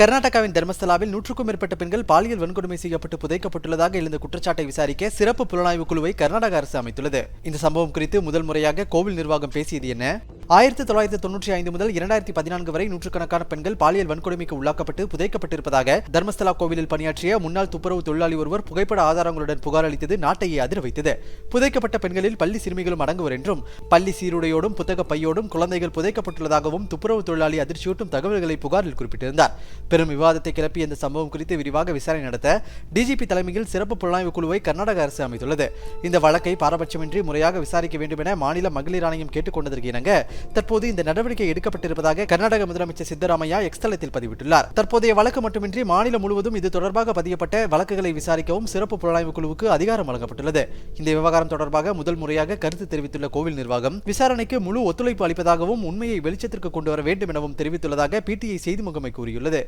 கர்நாடகாவின் தர்மஸ்தலாவில் நூற்றுக்கும் மேற்பட்ட பெண்கள் பாலியல் வன்கொடுமை செய்யப்பட்டு புதைக்கப்பட்டுள்ளதாக எழுந்த குற்றச்சாட்டை விசாரிக்க சிறப்பு புலனாய்வு குழுவை கர்நாடக அரசு அமைத்துள்ளது. இந்த சம்பவம் குறித்து முதல் முறையாக கோவில் நிர்வாகம் பேசியது என்ன? ஆயிரத்தி தொள்ளாயிரத்தி தொன்னூற்றி ஐந்து முதல் இரண்டாயிரத்தி பதினான்கு வரை நூற்றுக்கணக்கான பெண்கள் பாலியல் வன்கொடுமைக்கு உள்ளாக்கப்பட்டு புதைக்கப்பட்டிருப்பதாக தர்மஸ்தலா கோவிலில் பணியாற்றிய முன்னாள் துப்புரவு தொழிலாளி ஒருவர் புகைப்பட ஆதாரங்களுடன் புகார் அளித்தது நாட்டையே அதிர வைத்தது. புதைக்கப்பட்ட பெண்களில் பள்ளி சிறுமிகளும் அடங்குவர் என்றும் பள்ளி சீருடையோடும் புத்தக பையோடும் குழந்தைகள் புதைக்கப்பட்டுள்ளதாகவும் துப்புரவு தொழிலாளி அதிர்ச்சியூட்டும் தகவல்களை புகாரில் குறிப்பிட்டிருந்தார். பெரும் விவாதத்தை கிளப்பிய இந்த சம்பவம் குறித்து விரிவாக விசாரணை நடத்த டிஜிபி தலைமையில் சிறப்பு புலனாய்வு குழுவை கர்நாடக அரசு அமைத்துள்ளது. இந்த வழக்கை பாரபட்சமின்றி முறையாக விசாரிக்க வேண்டும் என மாநில மகளிர் ஆணையம் கேட்டுக்கொண்டதற்கு இணங்க தற்போது இந்த நடவடிக்கை எடுக்கப்பட்டிருப்பதாக கர்நாடக முதலமைச்சர் சித்தராமையா எக்ஸ்தலத்தில் பதிவிட்டுள்ளார். தற்போதைய வழக்கு மட்டுமின்றி மாநிலம் முழுவதும் இது தொடர்பாக பதியப்பட்ட வழக்குகளை விசாரிக்கவும் சிறப்பு புலனாய்வு குழுவுக்கு அதிகாரம் வழங்கப்பட்டுள்ளது. இந்த விவகாரம் தொடர்பாக முதல் முறையாக கருத்து தெரிவித்துள்ள கோவில் நிர்வாகம் விசாரணைக்கு முழு ஒத்துழைப்பு அளிப்பதாகவும் உண்மையை வெளிச்சத்திற்கு கொண்டு வர வேண்டும் எனவும் தெரிவித்துள்ளதாக பிடிஐ செய்தி முகமை கூறியுள்ளது.